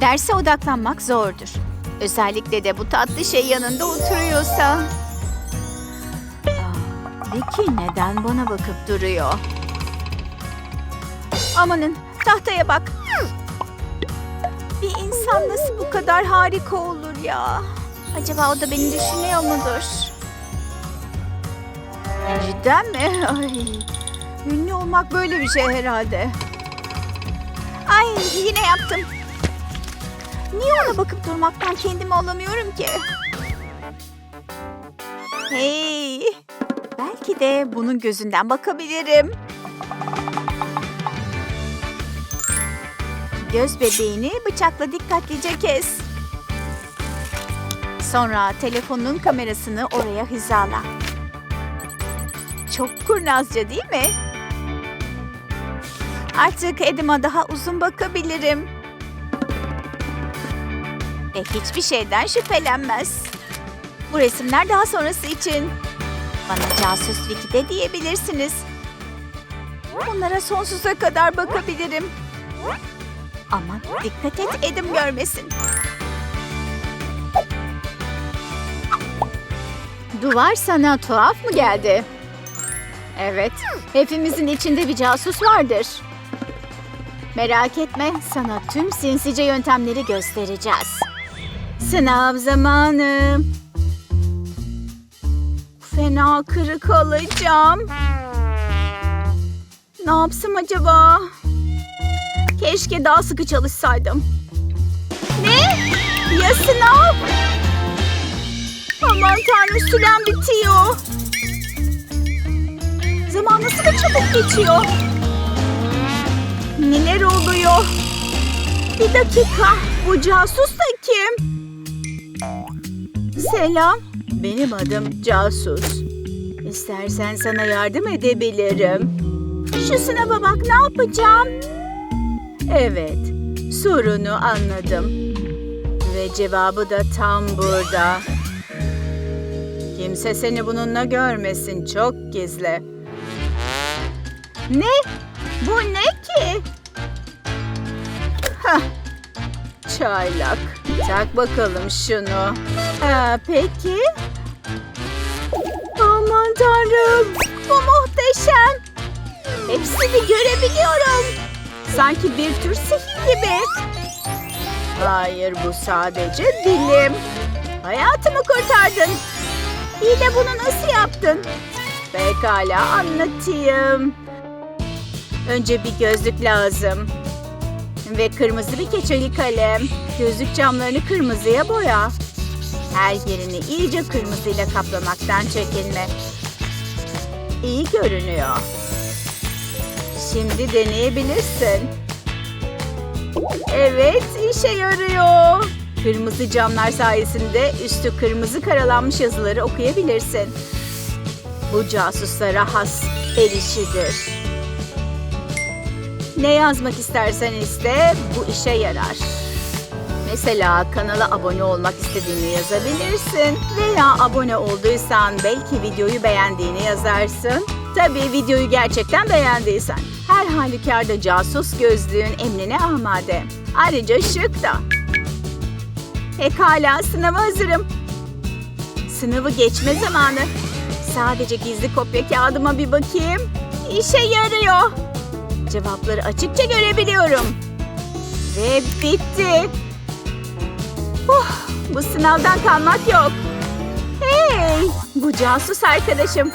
Derse odaklanmak zordur. Özellikle de bu tatlı şey yanında oturuyorsa. Vicky neden bana bakıp duruyor? Amanın tahtaya bak. Bir insan nasıl bu kadar harika olur ya? Acaba o da beni düşünüyor mudur? Cidden mi? Ay, ünlü olmak böyle bir şey herhalde. Ay yine yaptım. Niye ona bakıp durmaktan kendimi alamıyorum ki? Hey, belki de bunun gözünden bakabilirim. Göz bebeğini bıçakla dikkatlice kes. Sonra telefonun kamerasını oraya hizala. Çok kurnazca değil mi? Artık Edim'a daha uzun bakabilirim. Ve hiçbir şeyden şüphelenmez. Bu resimler daha sonrası için. Bana casus Vicky de diyebilirsiniz. Onlara sonsuza kadar bakabilirim. Ama dikkat et Edim görmesin. Duvar sana tuhaf mı geldi? Evet, hepimizin içinde bir casus vardır. Merak etme, sana tüm sinsice yöntemleri göstereceğiz. Sınav zamanı. Fena kırık alacağım. Ne yapsam acaba? Keşke daha sıkı çalışsaydım. Ne? Ya sınav? Aman tanrım sürem bitiyor. Zaman nasıl da çabuk geçiyor. Neler oluyor? Bir dakika. Bu casus da kim? Selam. Benim adım Casus. İstersen sana yardım edebilirim. Şu sınava bak ne yapacağım? Evet. Sorunu anladım. Ve cevabı da tam burada. Kimse seni bununla görmesin. Çok gizli. Ne? Bu ne ki? Hah. Çaylak. Tak bakalım şunu. Ha, peki. Aman tanrım. Bu muhteşem. Hepsini görebiliyorum. Sanki bir tür sihir gibi. Hayır bu sadece dilim. Hayatımı kurtardın. İyi de bunu nasıl yaptın? Pekala anlatayım. Önce bir gözlük lazım. Ve kırmızı bir keçeli kalem. Gözlük camlarını kırmızıya boya. Her yerini iyice kırmızıyla kaplamaktan çekinme. İyi görünüyor. Şimdi deneyebilirsin. Evet, işe yarıyor. Kırmızı camlar sayesinde üstü kırmızı karalanmış yazıları okuyabilirsin. Bu casuslara has el işidir. Ne yazmak istersen iste, bu işe yarar. Mesela kanala abone olmak istediğini yazabilirsin. Veya abone olduysan belki videoyu beğendiğini yazarsın. Tabii videoyu gerçekten beğendiysen. Her halükarda casus gözlüğün emrine amade. Ayrıca şık da. Pekala sınava hazırım. Sınavı geçme zamanı. Sadece gizli kopya kağıdıma bir bakayım. İşe yarıyor. Cevapları açıkça görebiliyorum. Ve bitti. Oh, bu sınavdan kalmak yok. Hey, bu casus arkadaşım.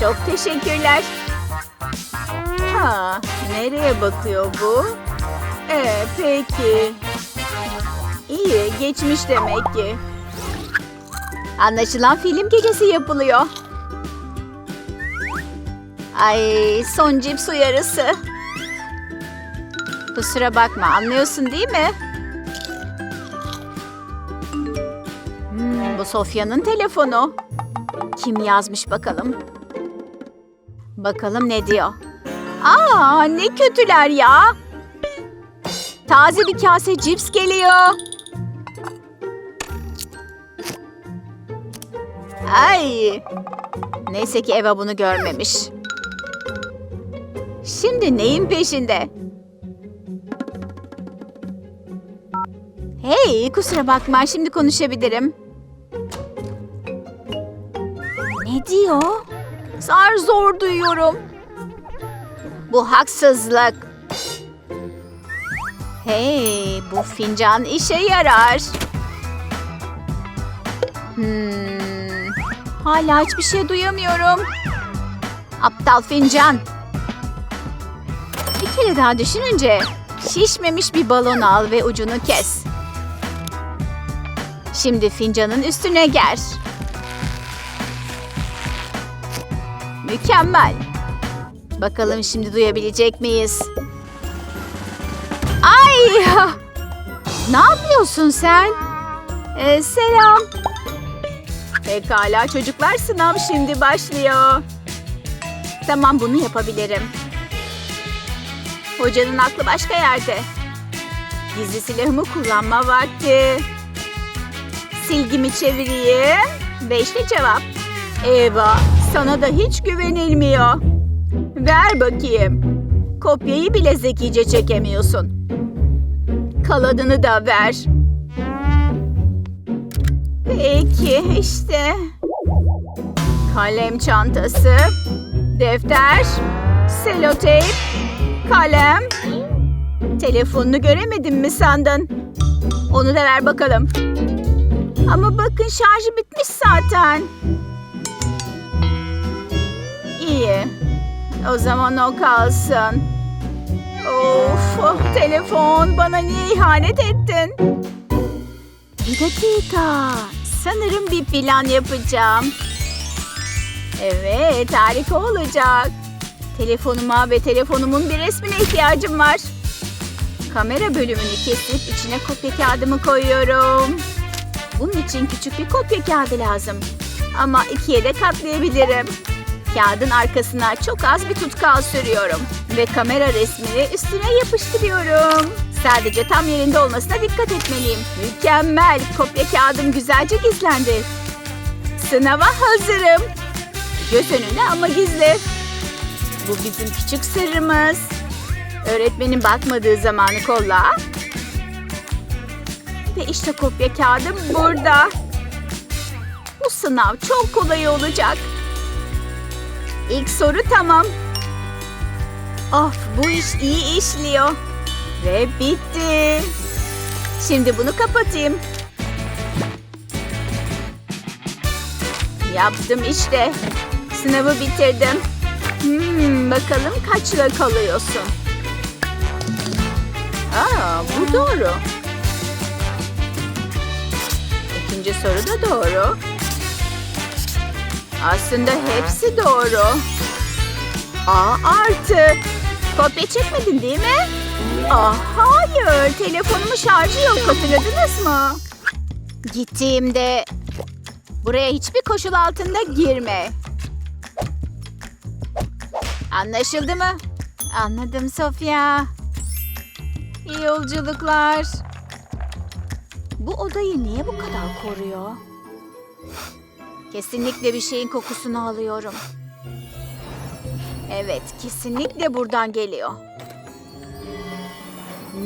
Çok teşekkürler. Ha, nereye bakıyor bu? Ee, peki. İyi, geçmiş demek ki. Anlaşılan film gecesi yapılıyor. Ay, son cips uyarısı. Kusura bakma, anlıyorsun değil mi? Hmm, bu Sofya'nın telefonu. Kim yazmış bakalım? Bakalım ne diyor? Aa, ne kötüler ya. Taze bir kase cips geliyor. Ay. Neyse ki Eva bunu görmemiş. Şimdi neyin peşinde? Hey, kusura bakma, şimdi konuşabilirim. Ne diyor? Zar zor duyuyorum. Bu haksızlık. Hey, bu fincan işe yarar. Hmm, hala hiçbir şey duyamıyorum. Aptal fincan. Bir kere daha düşününce şişmemiş bir balon al ve ucunu kes. Şimdi fincanın üstüne ger. Mükemmel. Bakalım şimdi duyabilecek miyiz? Ay! Ne yapıyorsun sen? Ee, selam. Pekala çocuklar sınav şimdi başlıyor. Tamam bunu yapabilirim. Hocanın aklı başka yerde. Gizli silahımı kullanma vakti. Silgimi çevireyim. İşte cevap. Eva, sana da hiç güvenilmiyor. Ver bakayım. Kopyayı bile zekice çekemiyorsun. Kaladını da ver. Peki işte. Kalem çantası, defter, seloteyp, kalem. Telefonunu göremedin mi sandın? Onu da ver bakalım. Ama bakın şarjı bitmiş zaten. İyi. O zaman o kalsın. Of, oh, telefon bana niye ihanet ettin? Bir dakika. Sanırım bir plan yapacağım. Evet, harika olacak. Telefonuma ve telefonumun bir resmine ihtiyacım var. Kamera bölümünü kesip içine kopya kağıdımı koyuyorum. Bunun için küçük bir kopya kağıdı lazım. Ama ikiye de katlayabilirim. Kağıdın arkasına çok az bir tutkal sürüyorum. Ve kamera resmini üstüne yapıştırıyorum. Sadece tam yerinde olmasına dikkat etmeliyim. Mükemmel. Kopya kağıdım güzelce gizlendi. Sınava hazırım. Göz önünde ama gizli. Bu bizim küçük sırrımız. Öğretmenin bakmadığı zamanı kolla. Ve işte kopya kağıdım burada. Bu sınav çok kolay olacak. İlk soru tamam. Of bu iş iyi işliyor. Ve bitti. Şimdi bunu kapatayım. Yaptım işte. Sınavı bitirdim. Hmm, bakalım kaçla kalıyorsun? Aa, bu doğru. İkinci soru da doğru. Aslında hepsi doğru. Aa artı. Kopya çekmedin değil mi? Aa hayır. Telefonumun şarjı yok. Hatırladınız mı? Gittiğimde buraya hiçbir koşul altında girme. Anlaşıldı mı? Anladım Sofya. İyi yolculuklar. Bu odayı niye bu kadar koruyor? Kesinlikle bir şeyin kokusunu alıyorum. Evet, kesinlikle buradan geliyor.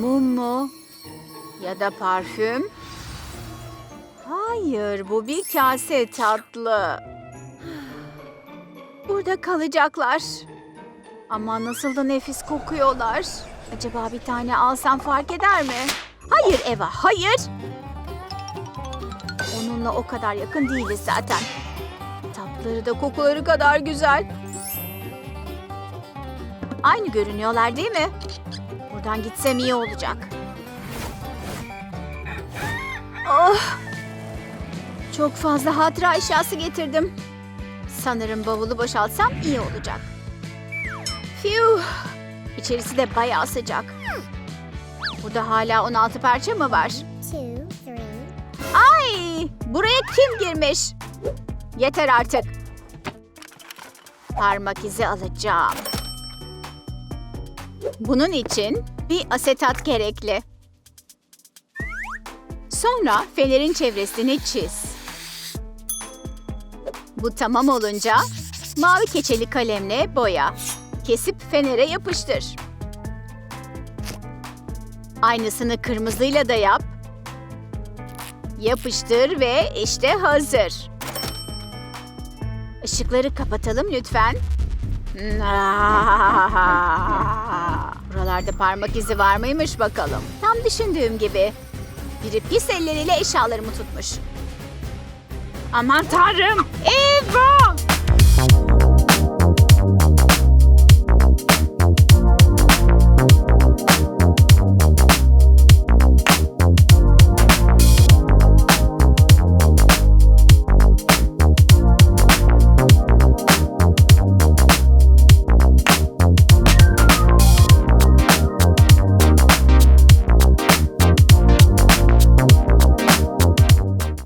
Mum mu? Ya da parfüm? Hayır, bu bir kase tatlı. Burada kalacaklar. Ama nasıl da nefis kokuyorlar. Acaba bir tane alsam fark eder mi? Hayır Eva, hayır. Onunla o kadar yakın değiliz zaten. Tatları da kokuları kadar güzel. Aynı görünüyorlar değil mi? Buradan gitsem iyi olacak. Oh! Çok fazla hatıra eşyası getirdim. Sanırım bavulu boşaltsam iyi olacak. Fiu! İçerisi de bayağı sıcak. Burada hala 16 parça mı var? Ay! Buraya kim girmiş? Yeter artık. Parmak izi alacağım. Bunun için bir asetat gerekli. Sonra fenerin çevresini çiz. Bu tamam olunca mavi keçeli kalemle boya. Kesip fenere yapıştır. Aynısını kırmızıyla da yap. Yapıştır ve işte hazır. Işıkları kapatalım lütfen. Buralarda parmak izi var mıymış bakalım. Tam düşündüğüm gibi. Biri pis elleriyle eşyalarımı tutmuş. Aman tanrım! Eva!